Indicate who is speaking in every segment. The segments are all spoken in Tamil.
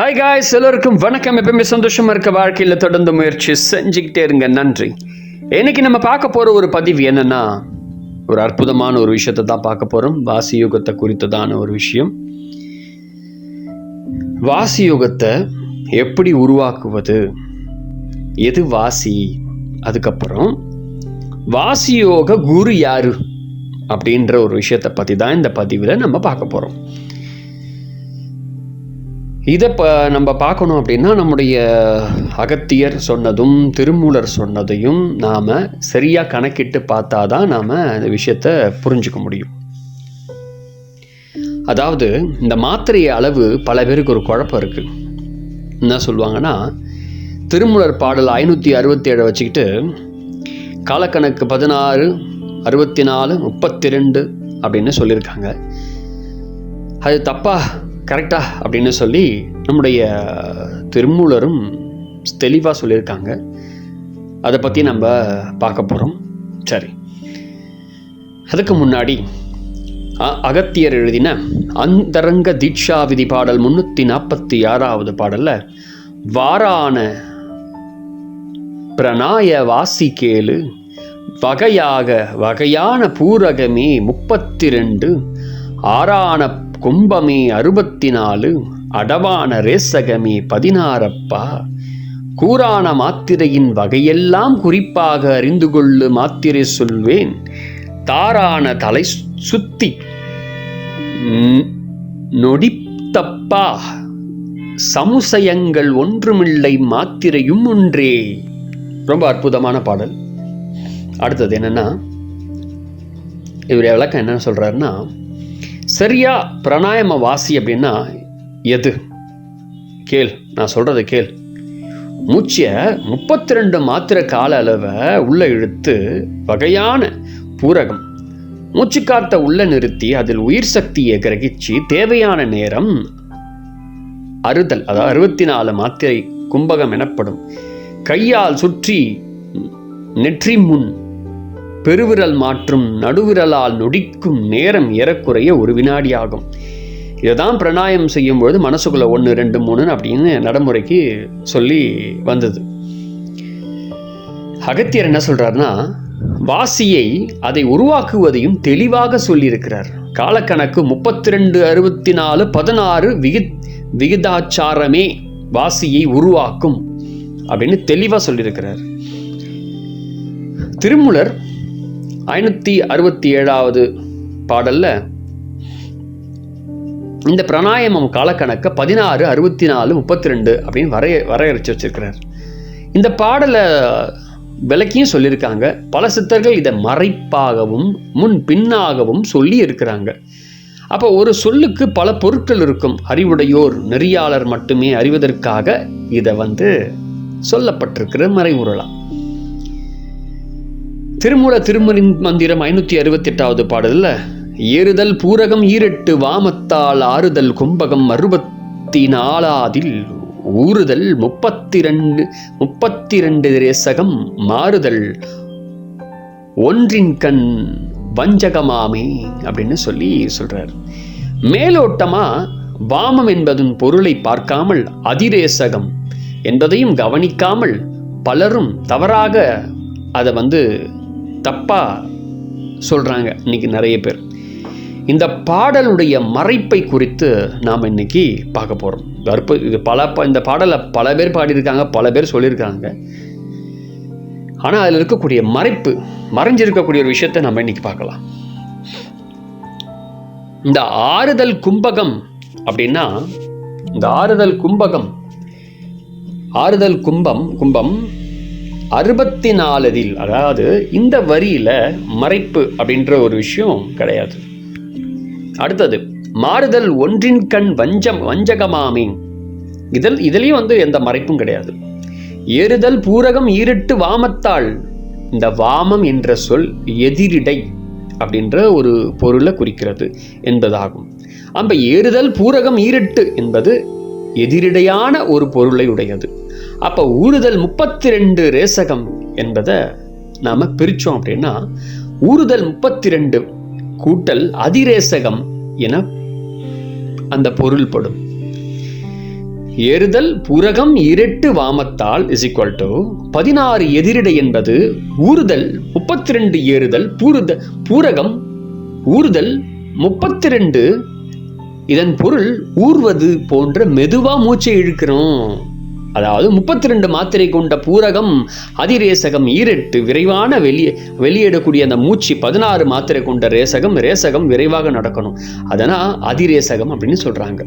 Speaker 1: ஹாய் காய்ஸ் எல்லோருக்கும் வணக்கம் எப்பவுமே சந்தோஷமாக இருக்க வாழ்க்கையில் தொடர்ந்து முயற்சி செஞ்சுக்கிட்டே இருங்க நன்றி இன்னைக்கு நம்ம பார்க்க போகிற ஒரு பதிவு என்னென்னா ஒரு அற்புதமான ஒரு விஷயத்தை தான் பார்க்க போகிறோம் வாசி யோகத்தை குறித்ததான ஒரு விஷயம் வாசி யோகத்தை எப்படி உருவாக்குவது எது வாசி அதுக்கப்புறம் வாசி யோக குரு யாரு அப்படின்ற ஒரு விஷயத்தை பற்றி தான் இந்த பதிவில் நம்ம பார்க்க போகிறோம் இதை ப நம்ம பார்க்கணும் அப்படின்னா நம்முடைய அகத்தியர் சொன்னதும் திருமூலர் சொன்னதையும் நாம் சரியாக கணக்கிட்டு பார்த்தா தான் நாம் இந்த விஷயத்தை புரிஞ்சுக்க முடியும் அதாவது இந்த மாத்திரையை அளவு பல பேருக்கு ஒரு குழப்பம் இருக்குது என்ன சொல்லுவாங்கன்னா திருமூலர் பாடல் ஐநூற்றி அறுபத்தி ஏழை வச்சுக்கிட்டு காலக்கணக்கு பதினாறு அறுபத்தி நாலு முப்பத்தி ரெண்டு அப்படின்னு சொல்லியிருக்காங்க அது தப்பா கரெக்டா அப்படின்னு சொல்லி நம்முடைய திருமூலரும் தெளிவாக சொல்லியிருக்காங்க அதை பற்றி நம்ம பார்க்க போகிறோம் சரி அதுக்கு முன்னாடி அகத்தியர் எழுதின அந்தரங்க தீட்சா விதி பாடல் முன்னூற்றி நாற்பத்தி ஆறாவது பாடலில் வாரான பிரணாய வாசி கேளு வகையாக வகையான பூரகமே முப்பத்தி ரெண்டு ஆறான கும்பமே அறுபத்தி நாலு அடவான ரேசகமே பதினாறப்பா கூறான மாத்திரையின் வகையெல்லாம் குறிப்பாக அறிந்து கொள்ளு மாத்திரை சொல்வேன் தாரான தலை சுத்தி நொடித்தப்பா சமுசயங்கள் ஒன்றுமில்லை மாத்திரையும் ஒன்றே ரொம்ப அற்புதமான பாடல் அடுத்தது என்னன்னா இவருடைய விளக்கம் என்ன சொல்கிறாருன்னா சரியா பிராணாயம வாசி அப்படின்னா எது கேள் நான் சொல்றது கேள் மூச்சை முப்பத்தி ரெண்டு மாத்திர கால அளவை உள்ள இழுத்து வகையான பூரகம் மூச்சு காத்த உள்ள நிறுத்தி அதில் உயிர் சக்தியை கிரகிச்சு தேவையான நேரம் அறுதல் அதாவது அறுபத்தி நாலு மாத்திரை கும்பகம் எனப்படும் கையால் சுற்றி நெற்றி முன் பெருவிரல் மாற்றும் நடுவிரலால் நொடிக்கும் நேரம் ஏறக்குறைய ஒரு வினாடி ஆகும் இதை தான் பிரணாயம் செய்யும்பொழுது மனசுக்குள்ளே ஒன்று ரெண்டு மூணுன்னு அப்படின்னு நடைமுறைக்கு சொல்லி வந்தது அகத்தியர் என்ன சொல்கிறாருன்னா வாசியை அதை உருவாக்குவதையும் தெளிவாக சொல்லியிருக்கிறார் காலக்கணக்கு முப்பத்தி ரெண்டு அறுபத்தி நாலு பதினாறு விகி விகிதாச்சாரமே வாசியை உருவாக்கும் அப்படின்னு தெளிவாக சொல்லியிருக்கிறார் திருமுலர் ஐநூற்றி அறுபத்தி ஏழாவது பாடலில் இந்த பிரணாயமம் காலக்கணக்கை பதினாறு அறுபத்தி நாலு முப்பத்தி ரெண்டு அப்படின்னு வரைய வரையறைச்சு வச்சிருக்கிறார் இந்த பாடலை விளக்கியும் சொல்லியிருக்காங்க பல சித்தர்கள் இதை மறைப்பாகவும் முன் பின்னாகவும் சொல்லி இருக்கிறாங்க அப்போ ஒரு சொல்லுக்கு பல பொருட்கள் இருக்கும் அறிவுடையோர் நெறியாளர் மட்டுமே அறிவதற்காக இதை வந்து சொல்லப்பட்டிருக்கிற மறைமுறலாம் திருமூல திருமணின் மந்திரம் ஐநூத்தி அறுபத்தி எட்டாவது பாடலில் ஏறுதல் பூரகம் ஈரெட்டு வாமத்தால் ஆறுதல் கும்பகம் அறுபத்தி நாலாதில் ஊறுதல் முப்பத்தி ரெண்டு ரேசகம் மாறுதல் ஒன்றின் கண் வஞ்சகமாமே அப்படின்னு சொல்லி சொல்றார் மேலோட்டமா வாமம் என்பதன் பொருளை பார்க்காமல் அதிரேசகம் என்பதையும் கவனிக்காமல் பலரும் தவறாக அதை வந்து தப்பாக சொல்கிறாங்க இன்றைக்கி நிறைய பேர் இந்த பாடலுடைய மறைப்பை குறித்து நாம் இன்றைக்கி பார்க்க போகிறோம் கற்பு இது பல இந்த பாடலை பல பேர் பாடியிருக்காங்க பல பேர் சொல்லியிருக்காங்க ஆனால் அதில் இருக்கக்கூடிய மறைப்பு மறைஞ்சிருக்கக்கூடிய ஒரு விஷயத்தை நம்ம இன்றைக்கி பார்க்கலாம் இந்த ஆறுதல் கும்பகம் அப்படின்னா இந்த ஆறுதல் கும்பகம் ஆறுதல் கும்பம் கும்பம் அறுபத்தி நாலதில் அதாவது இந்த வரியில் மறைப்பு அப்படின்ற ஒரு விஷயம் கிடையாது அடுத்தது மாறுதல் ஒன்றின் கண் வஞ்சம் வஞ்சகமாமீன் இதில் இதுலேயும் வந்து எந்த மறைப்பும் கிடையாது ஏறுதல் பூரகம் ஈரிட்டு வாமத்தால் இந்த வாமம் என்ற சொல் எதிரிடை அப்படின்ற ஒரு பொருளை குறிக்கிறது என்பதாகும் அப்போ ஏறுதல் பூரகம் ஈரிட்டு என்பது எதிரிடையான ஒரு பொருளை உடையது அப்போ ஊறுதல் முப்பத்தி ரெண்டு ரேசகம் என்பதை நாம பிரிச்சோம் அப்படின்னா ஊறுதல் முப்பத்தி ரெண்டு கூட்டல் அதிரேசகம் என அந்த பொருள் படும் ஏறுதல் புரகம் இரட்டு வாமத்தால் இஸ் ஈக்குவல் டு பதினாறு எதிரிடை என்பது ஊறுதல் முப்பத்தி ரெண்டு ஏறுதல் பூருதல் பூரகம் ஊறுதல் முப்பத்தி ரெண்டு இதன் பொருள் ஊர்வது போன்ற மெதுவா மூச்சை இழுக்கிறோம் அதாவது முப்பத்தி ரெண்டு மாத்திரை கொண்ட பூரகம் அதிரேசகம் ஈரெட்டு விரைவான வெளியே வெளியிடக்கூடிய அந்த மூச்சு பதினாறு மாத்திரை கொண்ட ரேசகம் ரேசகம் விரைவாக நடக்கணும் அதனால் அதிரேசகம் அப்படின்னு சொல்கிறாங்க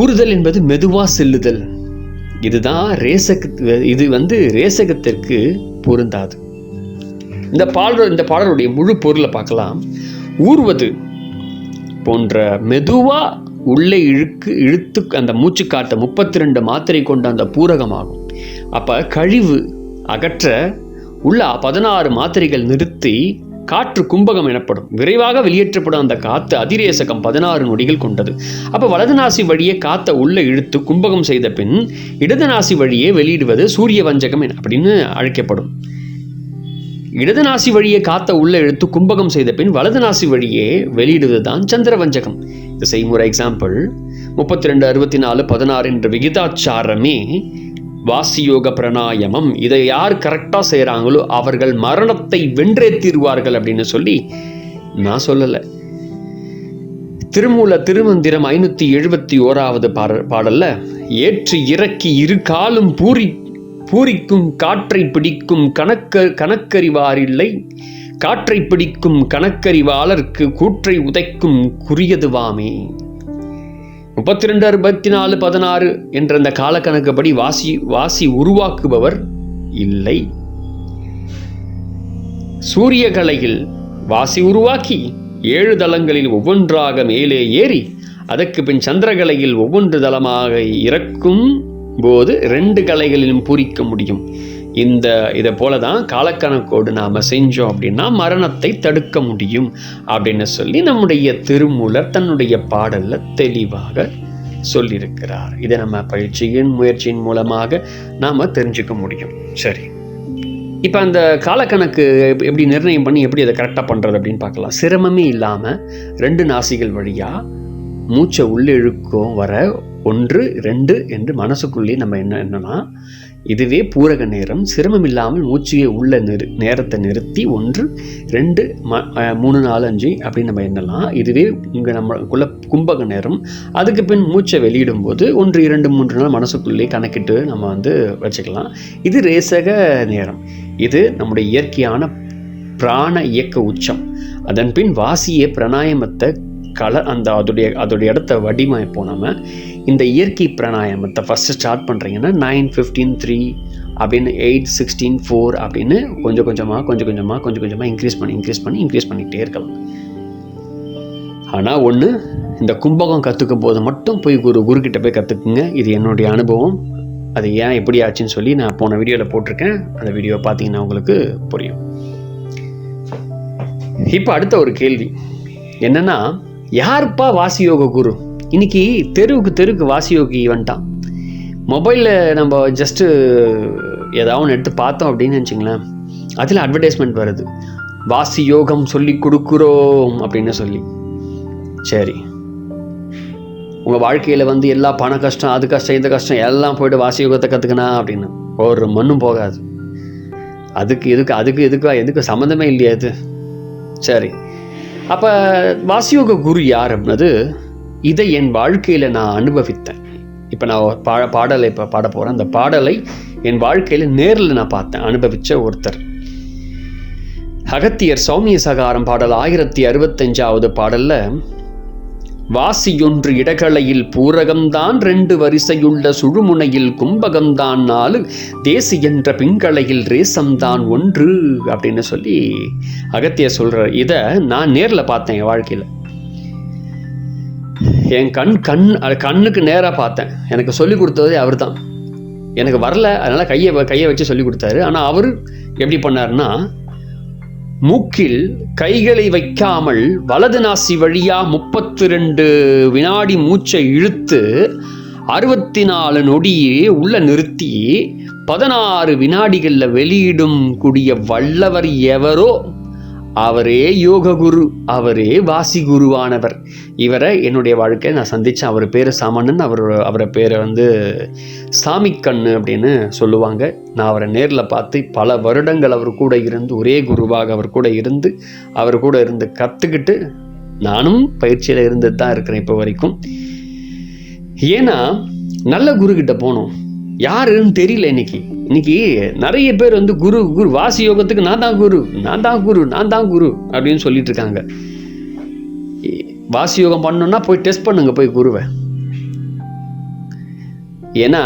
Speaker 1: ஊறுதல் என்பது மெதுவாக செல்லுதல் இதுதான் ரேசக இது வந்து ரேசகத்திற்கு பொருந்தாது இந்த பாடல் இந்த பாடலுடைய முழு பொருளை பார்க்கலாம் ஊர்வது போன்ற மெதுவாக உள்ளே இழுக்கு இழுத்து அந்த மூச்சு காட்ட முப்பத்தி ரெண்டு மாத்திரை கொண்ட அந்த பூரகமாகும் அப்போ கழிவு அகற்ற உள்ள பதினாறு மாத்திரைகள் நிறுத்தி காற்று கும்பகம் எனப்படும் விரைவாக வெளியேற்றப்படும் அந்த காத்து அதிரேசகம் பதினாறு நொடிகள் கொண்டது அப்போ வலது நாசி வழியே காத்தை உள்ளே இழுத்து கும்பகம் செய்த பின் இடது நாசி வழியே வெளியிடுவது சூரிய வஞ்சகம் அப்படின்னு அழைக்கப்படும் இடது நாசி வழியே காத்த உள்ள இழுத்து கும்பகம் செய்த பின் வலது நாசி வழியே வெளியிடுவதுதான் சந்திரவஞ்சகம் இந்த செய்முறை எக்ஸாம்பிள் முப்பத்தி ரெண்டு அறுபத்தி நாலு பதினாறு என்ற விகிதாச்சாரமே வாசியோக பிரணாயமம் இதை யார் கரெக்டாக செய்கிறாங்களோ அவர்கள் மரணத்தை வென்றே தீர்வார்கள் அப்படின்னு சொல்லி நான் சொல்லலை திருமூல திருமந்திரம் ஐநூற்றி எழுபத்தி ஓராவது பாடல்ல ஏற்று இறக்கி இரு காலும் பூரி பூரிக்கும் காற்றை பிடிக்கும் கணக்க கணக்கறிவாரில்லை காற்றை பிடிக்கும் கணக்கறிவாளர்க்கு கூற்றை உதைக்கும் குறியதுவாமே முப்பத்தி ரெண்டு அறுபத்தி நாலு பதினாறு என்ற அந்த காலக்கணக்குப்படி வாசி வாசி உருவாக்குபவர் இல்லை சூரிய கலையில் வாசி உருவாக்கி ஏழு தளங்களில் ஒவ்வொன்றாக மேலே ஏறி அதற்கு பின் சந்திரகலையில் ஒவ்வொன்று தளமாக இறக்கும் போது ரெண்டு கலைகளிலும் பூரிக்க முடியும் இந்த இதை போல தான் காலக்கணக்கோடு நாம் செஞ்சோம் அப்படின்னா மரணத்தை தடுக்க முடியும் அப்படின்னு சொல்லி நம்முடைய திருமூலர் தன்னுடைய பாடலில் தெளிவாக சொல்லியிருக்கிறார் இதை நம்ம பயிற்சியின் முயற்சியின் மூலமாக நாம் தெரிஞ்சுக்க முடியும் சரி இப்போ அந்த காலக்கணக்கு எப்படி நிர்ணயம் பண்ணி எப்படி அதை கரெக்டாக பண்ணுறது அப்படின்னு பார்க்கலாம் சிரமமே இல்லாமல் ரெண்டு நாசிகள் வழியாக மூச்சை உள்ளே இழுக்கும் வர ஒன்று ரெண்டு என்று மனசுக்குள்ளேயே நம்ம என்ன என்னன்னா இதுவே பூரக நேரம் சிரமம் இல்லாமல் மூச்சியை உள்ள நிறு நேரத்தை நிறுத்தி ஒன்று ரெண்டு ம மூணு நாலு அஞ்சு அப்படின்னு நம்ம எண்ணலாம் இதுவே இங்கே நம்ம குல கும்பக நேரம் அதுக்கு பின் மூச்சை வெளியிடும் போது ஒன்று இரண்டு மூன்று நாள் மனசுக்குள்ளேயே கணக்கிட்டு நம்ம வந்து வச்சுக்கலாம் இது ரேசக நேரம் இது நம்முடைய இயற்கையான பிராண இயக்க உச்சம் அதன் பின் வாசிய பிராணாயமத்தை கல அந்த அதோடைய அதோடைய இடத்த வடிவமைப்போம் நம்ம இந்த இயற்கை பிராணாயாமத்தை ஃபஸ்ட்டு ஸ்டார்ட் பண்ணுறீங்கன்னா நைன் ஃபிஃப்டீன் த்ரீ அப்படின்னு எயிட் சிக்ஸ்டீன் ஃபோர் அப்படின்னு கொஞ்சம் கொஞ்சமாக கொஞ்சம் கொஞ்சமாக கொஞ்சம் கொஞ்சமாக இன்க்ரீஸ் பண்ணி இன்க்ரீஸ் பண்ணி இன்க்ரீஸ் பண்ணிகிட்டே இருக்கலாம் ஆனால் ஒன்று இந்த கும்பகம் கற்றுக்கும் போது மட்டும் போய் குரு குருக்கிட்ட போய் கற்றுக்குங்க இது என்னுடைய அனுபவம் அது ஏன் எப்படி ஆச்சுன்னு சொல்லி நான் போன வீடியோவில் போட்டிருக்கேன் அந்த வீடியோவை பார்த்தீங்கன்னா உங்களுக்கு புரியும் இப்போ அடுத்த ஒரு கேள்வி என்னென்னா யாருப்பா வாசியோக குரு இன்னைக்கு தெருவுக்கு தெருவுக்கு வாசியோகி வந்துட்டான் மொபைலில் நம்ம ஜஸ்ட்டு ஏதாவது ஒன்று எடுத்து பார்த்தோம் அப்படின்னு நினச்சிங்களேன் அதில் அட்வர்டைஸ்மெண்ட் வருது வாசி யோகம் சொல்லி கொடுக்குறோம் அப்படின்னு சொல்லி சரி உங்கள் வாழ்க்கையில் வந்து எல்லா பண கஷ்டம் அது கஷ்டம் இந்த கஷ்டம் எல்லாம் போய்ட்டு வாசி யோகத்தை கற்றுக்கணா அப்படின்னு ஒரு மண்ணும் போகாது அதுக்கு எதுக்கு அதுக்கு இதுக்கு எதுக்கு சம்மந்தமே இல்லையா இது சரி அப்போ வாசியோக குரு யார் அப்படின்னது இதை என் வாழ்க்கையில் நான் அனுபவித்தேன் இப்போ நான் பா பாடலை இப்போ பாட போகிறேன் அந்த பாடலை என் வாழ்க்கையில் நேரில் நான் பார்த்தேன் அனுபவித்த ஒருத்தர் அகத்தியர் சௌமிய சகாரம் பாடல் ஆயிரத்தி அறுபத்தஞ்சாவது பாடலில் வாசியொன்று இடகளையில் பூரகம்தான் ரெண்டு வரிசையுள்ள சுழுமுனையில் கும்பகம்தான் நாலு தேசி என்ற பிங்களையில் ரேசம்தான் ஒன்று அப்படின்னு சொல்லி அகத்தியர் சொல்கிறார் இதை நான் நேரில் பார்த்தேன் என் வாழ்க்கையில் என் கண் கண் கண்ணுக்கு நேராக பார்த்தேன் எனக்கு சொல்லிக் கொடுத்ததே அவர் தான் எனக்கு வரல அதனால் கையை கையை வச்சு சொல்லிக் கொடுத்தாரு ஆனால் அவர் எப்படி பண்ணார்னா மூக்கில் கைகளை வைக்காமல் வலது நாசி வழியாக முப்பத்தி ரெண்டு வினாடி மூச்சை இழுத்து அறுபத்தி நாலு நொடியே உள்ள நிறுத்தி பதினாறு வினாடிகளில் வெளியிடும் கூடிய வல்லவர் எவரோ அவரே யோக குரு அவரே வாசி குருவானவர் இவரை என்னுடைய வாழ்க்கையை நான் சந்தித்தேன் அவர் பேர் சாமணன் அவர் அவரை பேரை வந்து சாமிக்கண்ணு அப்படின்னு சொல்லுவாங்க நான் அவரை நேரில் பார்த்து பல வருடங்கள் அவர் கூட இருந்து ஒரே குருவாக அவர் கூட இருந்து அவர் கூட இருந்து கற்றுக்கிட்டு நானும் பயிற்சியில் இருந்து தான் இருக்கிறேன் இப்போ வரைக்கும் ஏன்னா நல்ல குருக்கிட்ட போனோம் யாருன்னு தெரியல இன்னைக்கு இன்னைக்கு நிறைய பேர் வந்து குரு குரு வாசி யோகத்துக்கு நான் தான் குரு நான் தான் குரு நான் தான் குரு அப்படின்னு சொல்லிட்டு இருக்காங்க வாசி யோகம் பண்ணோன்னா போய் டெஸ்ட் பண்ணுங்க போய் குருவை ஏன்னா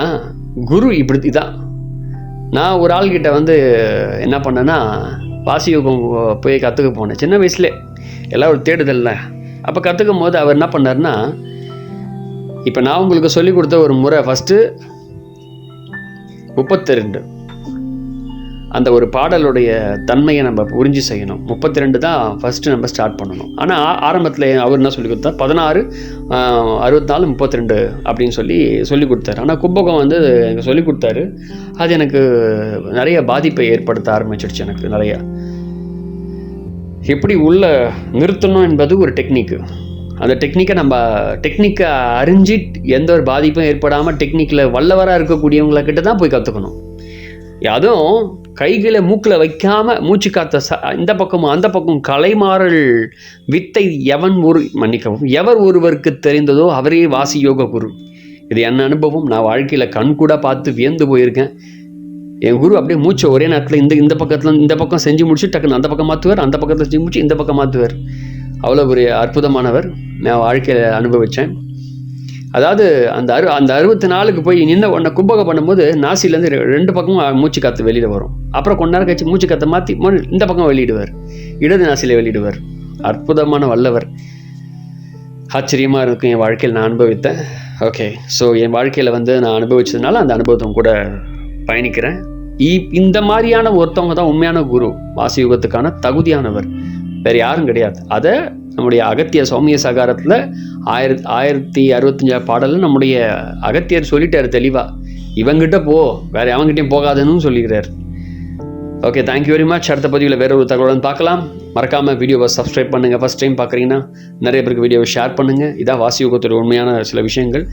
Speaker 1: குரு இப்படி தான் நான் ஒரு ஆள்கிட்ட வந்து என்ன பண்ணேன்னா வாசி யோகம் போய் கற்றுக்க போனேன் சின்ன வயசுல எல்லாம் ஒரு தேடுதல்ல அப்போ கற்றுக்கும் போது அவர் என்ன பண்ணார்னா இப்போ நான் உங்களுக்கு சொல்லிக் கொடுத்த ஒரு முறை ஃபஸ்ட்டு முப்பத்தி ரெண்டு அந்த ஒரு பாடலுடைய தன்மையை நம்ம புரிஞ்சு செய்யணும் முப்பத்தி ரெண்டு தான் ஃபஸ்ட்டு நம்ம ஸ்டார்ட் பண்ணணும் ஆனால் ஆரம்பத்தில் அவர் என்ன சொல்லி கொடுத்தார் பதினாறு அறுபத்தாலு முப்பத்தி ரெண்டு அப்படின்னு சொல்லி சொல்லி கொடுத்தாரு ஆனால் கும்பகம் வந்து எனக்கு சொல்லி கொடுத்தாரு அது எனக்கு நிறைய பாதிப்பை ஏற்படுத்த ஆரம்பிச்சிடுச்சு எனக்கு நிறையா எப்படி உள்ள நிறுத்தணும் என்பது ஒரு டெக்னிக்கு அந்த டெக்னிக்கை நம்ம டெக்னிக்கை அறிஞ்சு எந்த ஒரு பாதிப்பும் ஏற்படாமல் டெக்னிக்கில் வல்லவராக இருக்கக்கூடியவங்கக்கிட்ட தான் போய் கற்றுக்கணும் அதுவும் கைகளை மூக்கில் வைக்காமல் மூச்சு காத்த ச இந்த பக்கமும் அந்த பக்கம் கலைமாறல் வித்தை எவன் ஒரு மன்னிக்கவும் எவர் ஒருவருக்கு தெரிந்ததோ அவரே வாசி யோக குரு இது என்ன அனுபவம் நான் வாழ்க்கையில் கண் கூட பார்த்து வியந்து போயிருக்கேன் என் குரு அப்படியே மூச்சை ஒரே நேரத்தில் இந்த இந்த பக்கத்தில் இந்த பக்கம் செஞ்சு முடிச்சு டக்குன்னு அந்த பக்கம் மாற்றுவார் அந்த பக்கத்தில் செஞ்சு முடிச்சு இந்த பக்கம் மாற்றுவார் அவ்வளோ பெரிய அற்புதமானவர் நான் வாழ்க்கையில் அனுபவித்தேன் அதாவது அந்த அரு அந்த அறுபத்தி நாலுக்கு போய் நின்ற ஒன்றை கும்பகம் பண்ணும்போது நாசிலேருந்து ரெண்டு பக்கமும் மூச்சு காற்று வெளியில் வரும் அப்புறம் கொஞ்ச நேரம் கழிச்சு மூச்சு காற்றை மாற்றி இந்த பக்கம் வெளியிடுவார் இடது நாசியில் வெளியிடுவார் அற்புதமான வல்லவர் ஆச்சரியமாக இருக்கும் என் வாழ்க்கையில் நான் அனுபவித்தேன் ஓகே ஸோ என் வாழ்க்கையில் வந்து நான் அனுபவித்ததுனால அந்த அனுபவத்தும் கூட பயணிக்கிறேன் இந்த மாதிரியான ஒருத்தவங்க தான் உண்மையான குரு வாசி யுகத்துக்கான தகுதியானவர் வேறு யாரும் கிடையாது அதை நம்முடைய அகத்திய சௌமிய சகாரத்தில் ஆயிரத்தி ஆயிரத்தி அறுபத்தஞ்சா பாடலில் நம்முடைய அகத்தியர் சொல்லிட்டார் தெளிவாக இவங்கிட்ட போ வேறு அவங்ககிட்டயும் போகாதுன்னு சொல்லிக்கிறார் ஓகே தேங்க்யூ வெரி மச் அடுத்த பதிவில் வேற ஒரு தகவலும் பார்க்கலாம் மறக்காமல் வீடியோவை சப்ஸ்கிரைப் பண்ணுங்கள் ஃபஸ்ட் டைம் பார்க்குறீங்கன்னா நிறைய பேருக்கு வீடியோவை ஷேர் பண்ணுங்கள் இதான் வாசியுகத்தோட உண்மையான சில விஷயங்கள்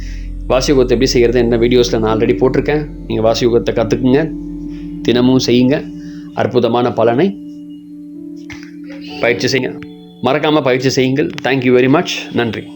Speaker 1: வாசியுகத்தை எப்படி செய்கிறது என்ன வீடியோஸில் நான் ஆல்ரெடி போட்டிருக்கேன் நீங்கள் வாசியுகத்தை கற்றுக்குங்க தினமும் செய்யுங்க அற்புதமான பலனை பயிற்சி செய்ய மறக்காமல் பயிற்சி செய்யுங்கள் தேங்க்யூ வெரி மச் நன்றி